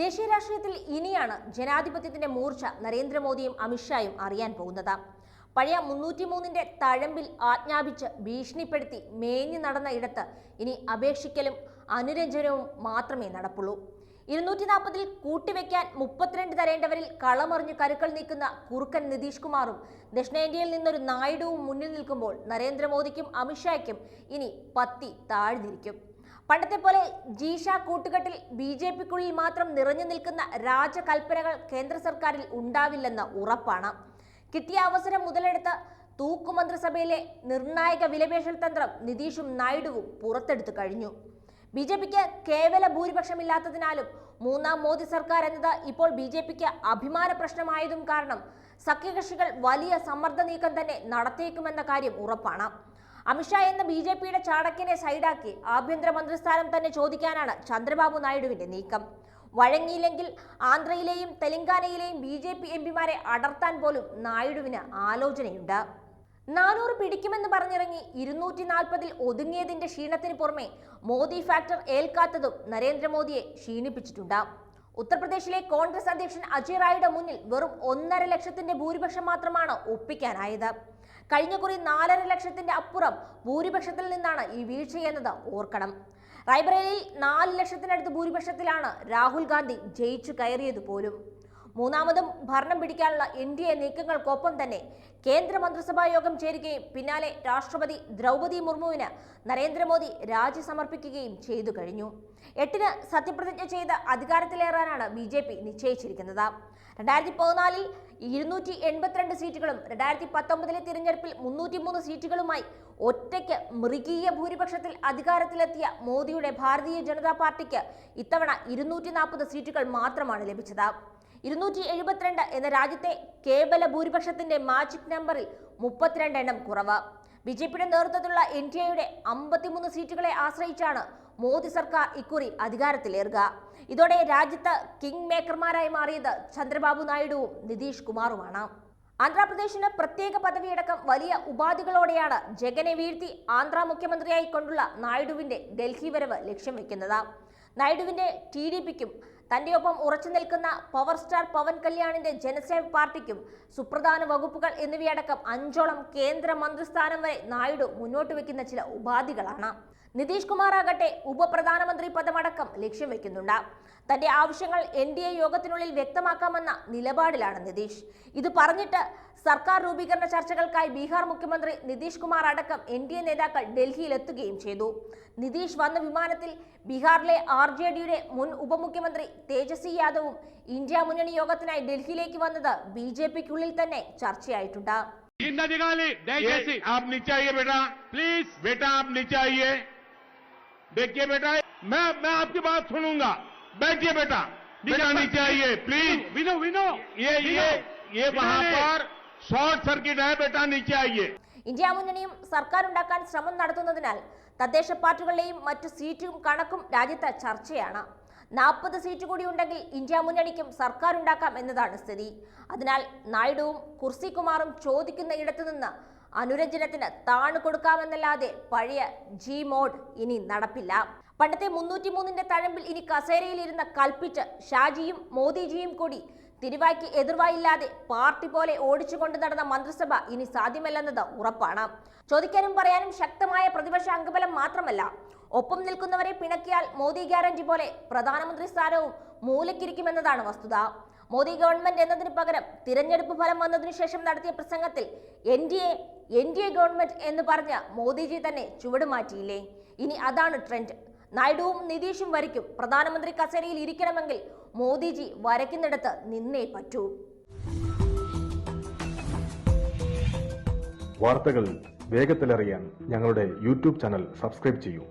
ദേശീയ രാഷ്ട്രീയത്തിൽ ഇനിയാണ് ജനാധിപത്യത്തിന്റെ മൂർച്ച നരേന്ദ്രമോദിയും അമിത്ഷായും അറിയാൻ പോകുന്നത്. പഴയ മുന്നൂറ്റി മൂന്നിന്റെ തഴമ്പിൽ ആജ്ഞാപിച്ച് ഭീഷണിപ്പെടുത്തി മേഞ്ഞു നടന്ന ഇടത്ത് ഇനി അപേക്ഷിക്കലും അനുരഞ്ജനവും മാത്രമേ നടപ്പുള്ളൂ. ഇരുന്നൂറ്റി നാൽപ്പതിൽ കൂട്ടിവെക്കാൻ മുപ്പത്തിരണ്ട് തരേണ്ടവരിൽ കളമറിഞ്ഞ് കരുക്കൾ നീക്കുന്ന കുറുക്കൻ നിതീഷ് കുമാറും ദക്ഷിണേന്ത്യയിൽ നിന്നൊരു നായിഡുവും മുന്നിൽ നിൽക്കുമ്പോൾ നരേന്ദ്രമോദിക്കും അമിത്ഷായ്ക്കും ഇനി പത്തി താഴ്ന്നിരിക്കും. പണ്ടത്തെ പോലെ ജീഷ കൂട്ടുകെട്ടിൽ ബി ജെ പിക്കുള്ളിൽ മാത്രം നിറഞ്ഞു നിൽക്കുന്ന രാജകൽപ്പനകൾ കേന്ദ്ര സർക്കാരിൽ ഉണ്ടാവില്ലെന്ന് ഉറപ്പാണ്. കിട്ടിയ അവസരം മുതലെടുത്ത് തൂക്കുമന്ത്രിസഭയിലെ നിർണായക വിലപേശൽ തന്ത്രം നിതീഷും നായിഡുവും പുറത്തെടുത്തു കഴിഞ്ഞു. ബി ജെ പിക്ക് കേവല ഭൂരിപക്ഷമില്ലാത്തതിനാലും മൂന്നാം മോദി സർക്കാർ എന്നത് ഇപ്പോൾ ബി ജെ പിക്ക് അഭിമാന പ്രശ്നമായതും കാരണം സഖ്യകക്ഷികൾ വലിയ സമ്മർദ്ദ നീക്കം തന്നെ നടത്തിയേക്കുമെന്ന കാര്യം ഉറപ്പാണ്. അമിത്ഷാ എന്ന ബി ജെ പിയുടെ ചാണക്യനെ സൈഡാക്കി ആഭ്യന്തര മന്ത്രിസ്ഥാനം തന്നെ ചോദിക്കാനാണ് ചന്ദ്രബാബു നായിഡുവിന്റെ നീക്കം. വഴങ്ങിയില്ലെങ്കിൽ ആന്ധ്രയിലെയും തെലങ്കാനയിലെയും ബി ജെ പി എംപിമാരെ അടർത്താൻ പോലും നായിഡുവിന് ആലോചനയുണ്ട്. നാനൂറ് പിടിക്കുമെന്ന് പറഞ്ഞിറങ്ങി ഇരുന്നൂറ്റി നാൽപ്പതിൽ ഒതുങ്ങിയതിന്റെ ക്ഷീണത്തിന് പുറമെ മോദി ഫാക്ടർ ഏൽക്കാത്തതും നരേന്ദ്രമോദിയെ ക്ഷീണിപ്പിച്ചിട്ടുണ്ട്. ഉത്തർപ്രദേശിലെ കോൺഗ്രസ് അധ്യക്ഷൻ അജയ് റായിയുടെ മുന്നിൽ വെറും ഒന്നര ലക്ഷത്തിന്റെ ഭൂരിപക്ഷം മാത്രമാണ് ഒപ്പിക്കാനായത്. കഴിഞ്ഞ കുറി നാലര ലക്ഷത്തിന്റെ അപ്പുറം ഭൂരിപക്ഷത്തിൽ നിന്നാണ് ഈ വീഴ്ചയെന്നത് ഓർക്കണം. റായ്ബറേലിയിൽ നാല് ലക്ഷത്തിനടുത്ത് ഭൂരിപക്ഷത്തിലാണ് രാഹുൽ ഗാന്ധി ജയിച്ചു കയറിയത് പോലും. മൂന്നാമതും ഭരണം പിടിക്കാനുള്ള എൻ ഡി എ നീക്കങ്ങൾക്കൊപ്പം തന്നെ കേന്ദ്ര മന്ത്രിസഭാ യോഗം ചേരുകയും പിന്നാലെ രാഷ്ട്രപതി ദ്രൗപദി മുർമുവിന് നരേന്ദ്രമോദി രാജി സമർപ്പിക്കുകയും ചെയ്തു കഴിഞ്ഞു. എട്ടിന് സത്യപ്രതിജ്ഞ ചെയ്ത് അധികാരത്തിലേറാനാണ് ബി ജെ പി നിശ്ചയിച്ചിരിക്കുന്നത്. രണ്ടായിരത്തി പതിനാലിൽ ഇരുന്നൂറ്റി എൺപത്തിരണ്ട് സീറ്റുകളും രണ്ടായിരത്തി പത്തൊമ്പതിലെ തിരഞ്ഞെടുപ്പിൽ മുന്നൂറ്റിമൂന്ന് സീറ്റുകളുമായി ഒറ്റയ്ക്ക് മൃഗീയ ഭൂരിപക്ഷത്തിൽ അധികാരത്തിലെത്തിയ മോദിയുടെ ഭാരതീയ ജനതാ പാർട്ടിക്ക് ഇത്തവണ ഇരുന്നൂറ്റി സീറ്റുകൾ മാത്രമാണ് ലഭിച്ചത്. ഇരുന്നൂറ്റി എഴുപത്തിരണ്ട് എന്ന രാജ്യത്തെ കേവല ഭൂരിപക്ഷത്തിന്റെ മാജിക് നമ്പറിൽ മുപ്പത്തിരണ്ട് എണ്ണം കുറവ്. ബി ജെ പിയുടെ നേതൃത്വത്തിലുള്ള എൻ ഡി എയുടെ അമ്പത്തിമൂന്ന് സീറ്റുകളെ ആശ്രയിച്ചാണ് മോദി സർക്കാർ ഇക്കുറി അധികാരത്തിലേറുക. ഇതോടെ രാജ്യത്ത് കിങ് മേക്കർമാരായി മാറിയത് ചന്ദ്രബാബു നായിഡുവും നിതീഷ് കുമാറുമാണ്. ആന്ധ്രാപ്രദേശിന് പ്രത്യേക പദവിയടക്കം വലിയ ഉപാധികളോടെയാണ് ജഗനെ വീഴ്ത്തി ആന്ധ്ര മുഖ്യമന്ത്രിയായി കൊണ്ടുള്ള നായിഡുവിന്റെ ഡൽഹി വരവ് ലക്ഷ്യം വെക്കുന്നത്. നായിഡുവിന്റെ ടി ഡി പിക്കും തന്റെ ഒപ്പം ഉറച്ചു നിൽക്കുന്ന പവർ സ്റ്റാർ പവൻ കല്യാണിന്റെ ജനസേവ പാർട്ടിക്കും സുപ്രധാന വകുപ്പുകൾ എന്നിവയടക്കം അഞ്ചോളം കേന്ദ്ര മന്ത്രിസ്ഥാനം വരെ നായിഡു മുന്നോട്ട് വെക്കുന്ന ചില ഉപാധികളാണ്. നിതീഷ് കുമാർ ആകട്ടെ ഉപപ്രധാനമന്ത്രി പദമടക്കം ലക്ഷ്യം വെക്കുന്നുണ്ട് തന്റെ ആവശ്യങ്ങൾ എൻ ഡി എ യോഗത്തിനുള്ളിൽ വ്യക്തമാക്കാമെന്ന നിലപാടിലാണ് നിതീഷ്. ഇത് പറഞ്ഞിട്ട് സർക്കാർ രൂപീകരണ ചർച്ചകൾക്കായി ബീഹാർ മുഖ്യമന്ത്രി നിതീഷ് കുമാർ അടക്കം എൻ ഡി എ നേതാക്കൾ ഡൽഹിയിൽ എത്തുകയും ചെയ്തു. നിതീഷ് വന്ന വിമാനത്തിൽ ബീഹാറിലെ ആർ ജെ ഡിയുടെ മുൻ ഉപമുഖ്യമന്ത്രി തേജസ്വി യാദവും ഇന്ത്യ മുന്നണി യോഗത്തിനായി ഡൽഹിയിലേക്ക് വന്നത് ബി ജെ പിക്കുള്ളിൽ തന്നെ ചർച്ചയായിട്ടുണ്ട്. बेटा मैं मैं बात बैठिए बेटा प्लीज ये ये ये वहां पर ഷോർട്ട് സർക്യൂട്ട് ആയ ഇന്ത്യ മുന്നണിയും സർക്കാർ ഉണ്ടാക്കാൻ ശ്രമം നടത്തുന്നതിനാൽ തദ്ദേശ പാർട്ടികളുടെയും മറ്റു സീറ്റും കണക്കും രാജ്യത്ത് ചർച്ചയാണ്. നാൽപ്പത് സീറ്റ് കൂടി ഉണ്ടെങ്കിൽ ഇന്ത്യ മുന്നണിക്കും സർക്കാർ ഉണ്ടാക്കാം എന്നതാണ് സ്ഥിതി. അതിനാൽ നായിഡുവും കുർസികുമാറും ചോദിക്കുന്ന ഇടത്തുനിന്ന് അനുരഞ്ജനത്തിന് താണു കൊടുക്കാമെന്നല്ലാതെ പഴയ ജി മോഡ് ഇനി നടപ്പില്ല. പണ്ടത്തെ മുന്നൂറ്റി മൂന്നിന്റെ തഴമ്പിൽ ഇനി കസേരയിലിരുന്ന് കൽപ്പിച്ച് ഷാജിയും മോദിജിയും കൂടി തിരുവായ്ക്ക് എതിർവായില്ലാതെ പാർട്ടി പോലെ ഓടിച്ചുകൊണ്ട് നടന്ന മന്ത്രിസഭ ഇനി സാധ്യമല്ലെന്നത് ഉറപ്പാണ്. ചോദിക്കാനും പറയാനും ശക്തമായ പ്രതിപക്ഷ അംഗബലം മാത്രമല്ല ഒപ്പം നിൽക്കുന്നവരെ പിണക്കിയാൽ മോദി ഗ്യാരണ്ടി പോലെ പ്രധാനമന്ത്രി സ്ഥാനവും മൂലക്കിരിക്കുമെന്നതാണ് വസ്തുത. മോദി ഗവൺമെന്റ് എന്നതിന് പകരം തിരഞ്ഞെടുപ്പ് ഫലം വന്നതിനു ശേഷം നടത്തിയ പ്രസംഗത്തിൽ N D A N D A government എന്ന് പറഞ്ഞ മോദിജി തന്നെ ചുവട് മാറ്റിയില്ലേ? ഇനി അതാണ് ട്രെൻഡ്. നായിഡുവും നിതീഷും വരയ്ക്കും. പ്രധാനമന്ത്രി കസേരയിൽ ഇരിക്കണമെങ്കിൽ മോദിജി വരയ്ക്കുന്നിടത്ത് നിന്നേ പറ്റൂ. വാർത്തകൾ വേഗത്തിലറിയാൻ ഞങ്ങളുടെ യൂട്യൂബ് ചാനൽ സബ്സ്ക്രൈബ് ചെയ്യൂ.